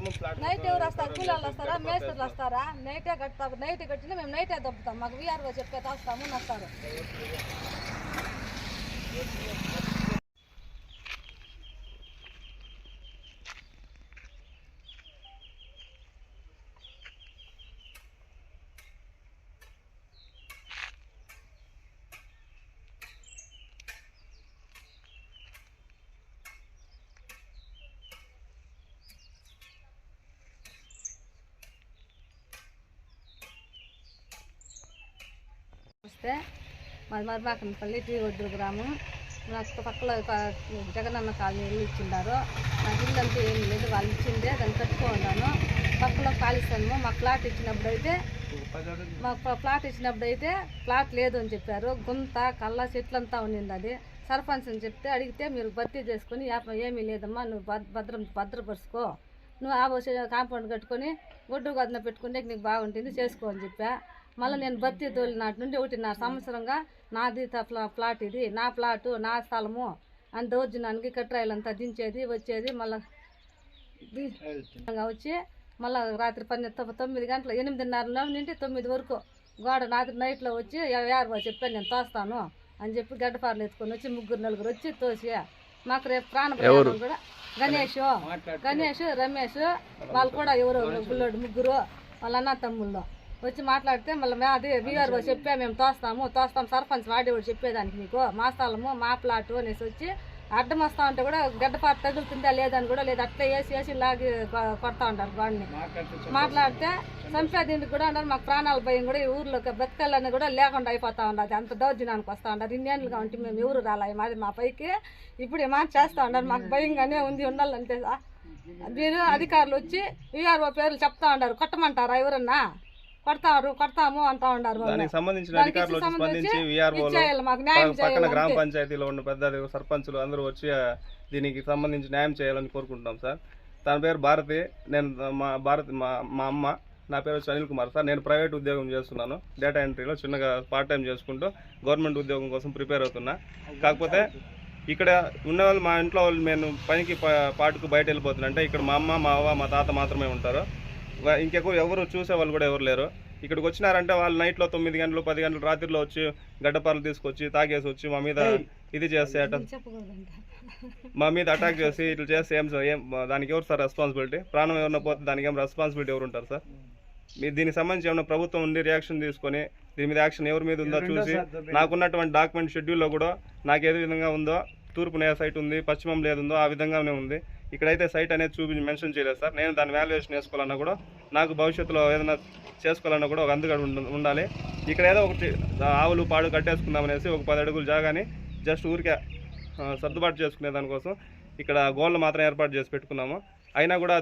Night ఎవరు వస్తారు? కూలీలు వస్తారా? మేస్త్రులు వస్తారా? నైటే కడతారు నైట్ కట్టినా మేము నైటే దొబ్బుతాం మాకు వీఆర్ఓ చెప్పే వస్తాము వస్తారు వస్తే మాది మరిమాకనపల్లి టీ ఒడ్డు గ్రామం. నాకు పక్కల జగనన్న కాలనీ ఇల్లు ఇచ్చిండారు. నాకు ఇల్లు అంతా ఏం లేదు వాళ్ళు ఇచ్చిందే దాన్ని కట్టుకున్నాను పక్కలో కాలిస్తాము మా ప్లాట్ ఇచ్చినప్పుడు అయితే మాకు ప్లాట్ ఇచ్చినప్పుడు అయితే ప్లాట్ లేదు అని చెప్పారు. గుంత కళ్ళ చెట్లంతా ఉండింది అది. సర్పంచ్ అని చెప్తే అడిగితే మీరు భర్తీ చేసుకుని ఏమీ లేదమ్మా నువ్వు భద్రం భద్రపరుచుకో. నువ్వు ఆ కాంపౌండ్ కట్టుకొని గుడ్డు గదన పెట్టుకుంటే నీకు బాగుంటుంది చేసుకో అని చెప్పా. మళ్ళీ నేను భర్తీ తోలి నాటి నుండి ఒకటిన్నర సంవత్సరంగా నాది ప్లాట్ ఇది. నా ప్లాటు నా స్థలము అని దౌర్జన్యానికి కట్రాయిలంతా దించేది వచ్చేది మళ్ళీ వచ్చి మళ్ళీ రాత్రి పన్నెండు తొమ్మిది గంటల ఎనిమిదిన్నరలో నుండి తొమ్మిది వరకు గోడ రాత్రి నైట్లో వచ్చి ఎవరు చెప్పాను నేను తోస్తాను అని చెప్పి గడ్డపారలు ఎత్తుకొని వచ్చి ముగ్గురు నలుగురు వచ్చి తోసి మాకు రేపు ప్రాణ కూడా గణేష్ గణేష్ రమేష్ వాళ్ళు కూడా ఎవరు గుల్లోడు ముగ్గురు వాళ్ళ అన్న తమ్ముళ్ళు. వచ్చి మాట్లాడితే మళ్ళీ మేము అదే వీఆర్ఓ చెప్పా మేము తోస్తాము తోస్తాం సర్పంచ్ వాడేవాడు చెప్పేదానికి మీకు మా స్థలము మా ప్లాటు అనేసి వచ్చి అడ్డం వస్తా ఉంటే కూడా గడ్డపాట తగులుతుందా లేదని కూడా లేదు. అట్లా వేసి వేసి లాగి కొడతా ఉంటారు గోడని. మాట్లాడితే చంపేదీనికి కూడా ఉన్నారు మాకు ప్రాణాల భయం కూడా ఈ ఊర్లో బ్రతకాలని కూడా లేకుండా అయిపోతా ఉండదు. అంత దౌర్జన్యానికి వస్తూ ఉండదు. ఇన్నేళ్ళుగా ఉంటే మేము ఎవరు రాలే. మాది మా పైకి. ఇప్పుడు ఏమా చేస్తా ఉన్నారు మాకు భయంగానే ఉంది. ఉండాలంటే మీరు అధికారులు వచ్చి వీఆర్ఓ పేర్లు చెప్తా ఉన్నారు కొట్టమంటారా ఎవరన్నా? కొడతారు కొడతాము అంటా ఉన్నారు. దానికి సంబంధించిన అధికారులు స్పందించి న్యాయం పక్కన గ్రామ. పంచాయతీలో ఉన్న పెద్ద సర్పంచులు అందరూ వచ్చి దీనికి సంబంధించి న్యాయం చేయాలని కోరుకుంటున్నాం సార్. తన పేరు భారతి నేను మా భారతి మా మా అమ్మ నా పేరు వచ్చి అనిల్ కుమార్ సార్. నేను ప్రైవేట్ ఉద్యోగం చేస్తున్నాను డేటా ఎంట్రీలో చిన్నగా పార్ట్ టైం చేసుకుంటూ గవర్నమెంట్ ఉద్యోగం కోసం ప్రిపేర్ అవుతున్నా. కాకపోతే ఇక్కడ ఉన్న వాళ్ళు మా ఇంట్లో వాళ్ళు నేను పనికి పాటుకు బయట వెళ్ళిపోతున్నా. అంటే ఇక్కడ మా అమ్మ మా అవ్వ మా తాత మాత్రమే ఉంటారు. ఇంకెక్కువ ఎవరు చూసే వాళ్ళు కూడా ఎవరు లేరు. ఇక్కడికి వచ్చినారంటే వాళ్ళు నైట్లో తొమ్మిది గంటలు పది గంటలు రాత్రిలో వచ్చి గడ్డపారలు తీసుకొచ్చి తాగేసి వచ్చి మా మీద ఇది చేస్తే మా మీద అటాక్ చేసి ఇట్లా చేస్తే ఏం సార్? ఏం దానికి ఎవరు సార్ రెస్పాన్సిబిలిటీ ప్రాణం ఏమన్నా పోతే దానికి ఏం రెస్పాన్సిబిలిటీ ఎవరు ఉంటారు సార్? మీ దీనికి సంబంధించి ఏమైనా ప్రభుత్వం ఉండి రియాక్షన్ తీసుకొని దీని మీద యాక్షన్ ఎవరి మీద ఉందో చూసి నాకున్నటువంటి డాక్యుమెంట్ షెడ్యూల్లో కూడా నాకు ఏ విధంగా ఉందో తూర్పున ఏ సైట్ ఉంది పశ్చిమం లేదు ఉందో ఆ విధంగానే ఉంది. ఇక్కడైతే సైట్ అనేది చూపించి మెన్షన్ చేయలేదు సార్. నేను దాని వాల్యుయేషన్ వేసుకోవాలన్నా కూడా నాకు భవిష్యత్తులో ఏదైనా చేసుకోవాలన్నా కూడా ఒక అందుకని ఉండ- ఉండాలి. ఇక్కడ ఏదో ఒకటి ఆవులు పాడు కట్టేసుకుందామనేసి ఒక పది అడుగులు జాగాని జస్ట్ ఊరికే సర్దుబాటు చేసుకునే దానికోసం ఇక్కడ గోళ్ళు మాత్రం ఏర్పాటు చేసి పెట్టుకున్నాము. అయినా కూడా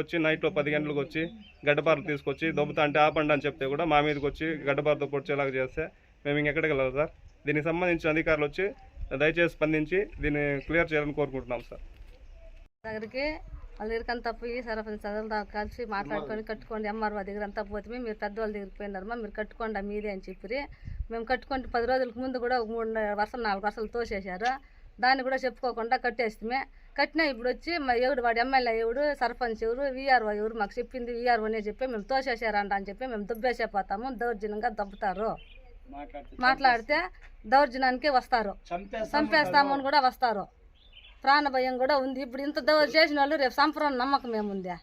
వచ్చి నైట్లో పది గంటలకు వచ్చి గడ్డపారలు తీసుకొచ్చి దొబ్బుతా అంటే ఆపండి అని చెప్తే కూడా మా మీదకి వచ్చి గడ్డపారతో పొడిచేలాగా చేస్తే మేము ఇంకెక్కడికి వెళ్ళాలి సార్. దీనికి సంబంధించిన అధికారులు వచ్చి దయచేసి స్పందించి దీన్ని క్లియర్ చేయాలని కోరుకుంటున్నాం సార్. దగ్గరికి వాళ్ళ దగ్గరికి అంతా పోయి సరపంచ్ చదువులు కలిసి మాట్లాడుకొని కట్టుకోండి ఎంఆర్ఓ దగ్గర అంతా పోతే మీరు పెద్దవాళ్ళ దగ్గరికి పోయినారమ్మా మీరు కట్టుకోండి మీదే అని చెప్పి మేము కట్టుకుంటే పది రోజులకు ముందు కూడా ఒక మూడు వర్షాలు నాలుగు వర్షాలు తోసేశారు. దాన్ని కూడా చెప్పుకోకుండా కట్టేస్తే కట్టినా ఇప్పుడు వచ్చి మా ఎవడు వాడు ఎమ్మెల్యే ఎవడు సర్పంచ్ ఎవరు వీఆర్ఓ ఎవరు మాకు చెప్పింది వీఆర్ఓనే చెప్పి మేము తోసేశారంట అని చెప్పి మేము దుబ్బేసే పోతాము దౌర్జన్యంగా దొబ్బుతారు. మాట్లాడితే దౌర్జన్యానికి వస్తారు. చంపేస్తామని కూడా వస్తారు. ప్రాణ భయం కూడా ఉంది. ఇప్పుడు ఇంత దౌర్ చేసిన వాళ్ళు రేపు సంపూర్ణ నమ్మకం ఏముందా?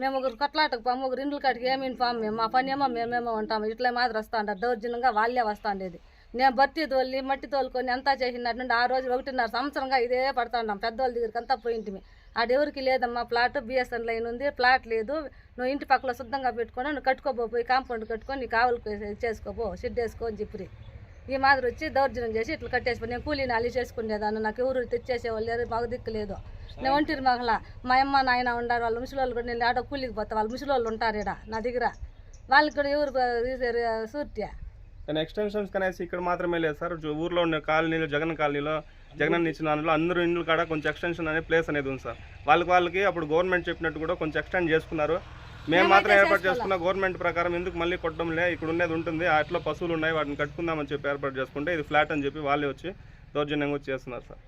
మేము ఒకరు కొట్లాటకు పాము ఒకరు ఇండ్ల కాటికి ఏమి పాము మేము మా పని ఏమో మేమేమో ఉంటాము. ఇట్లా మాదిరి వస్తా ఉంటారు దౌర్జన్యంగా వాళ్ళే వస్తా ఉండేది నేను బత్తి తోలి మట్టి తోలుకొని అంతా చేసినట్టు నుండి ఆ రోజు ఒకటిన్నర సంవత్సరంగా ఇదే పడతా ఉన్నాం. పెద్దవాళ్ళ దగ్గరికి అంతా పోయింటిమి ఆడెవరికి లేదమ్మా ప్లాట్ బిఎస్ఎన్ లైన్ ఉంది ప్లాట్ లేదు. నువ్వు ఇంటి పక్కల శుద్ధంగా పెట్టుకొని నువ్వు కట్టుకోబోయి కాంపౌండ్ కట్టుకొని నీ కావులు చేసుకోబో షెడ్ వేసుకో అని చెప్పి ఈ మాదిరి వచ్చి దౌర్జన్యం చేసి ఇట్లా కట్టేసిపోయి నేను కూలీని అల్లి చేసుకునేదాన్ని. నాకు ఎవరు తెచ్చేసేవాళ్ళు లేరు మాకు దిక్కు లేదు. నేను ఒంటిరి మగల. మా అమ్మ నాయన ఉండారు వాళ్ళ ముసలి కూడా నేను ఆడ కూలికి పోతా. ముసలి వాళ్ళు ఉంటారు ఈడ నా దగ్గర. వాళ్ళకి కూడా ఎవరు సూర్య. కానీ ఎక్స్టెన్షన్స్ కనేసి ఇక్కడ మాత్రమే లేదు సార్. ఊర్లో ఉన్న కాలనీలో జగన్ కాలనీలో జగన్ ఇచ్చిన దానిలో అందరూ ఇండ్లు కాడ కొంచెం ఎక్స్టెన్షన్ అనే ప్లేస్ అనేది ఉంది సార్. వాళ్ళకి వాళ్ళకి అప్పుడు గవర్నమెంట్ చెప్పినట్టు కూడా కొంచెం ఎక్స్టెండ్ చేసుకున్నారు. మేము మాత్రం ఏర్పాటు చేసుకున్న గవర్నమెంట్ ప్రకారం ఎందుకు మళ్ళీ కొట్టడం లే ఇక్కడ ఉండేది ఉంటుంది అట్లా పశువులు ఉన్నాయి. వాటిని కట్టుకుందామని చెప్పి ఏర్పాటు చేసుకుంటే ఇది ఫ్లాట్ అని చెప్పి వాళ్ళే వచ్చి దౌర్జన్యంగా వచ్చి చేస్తున్నారు సార్.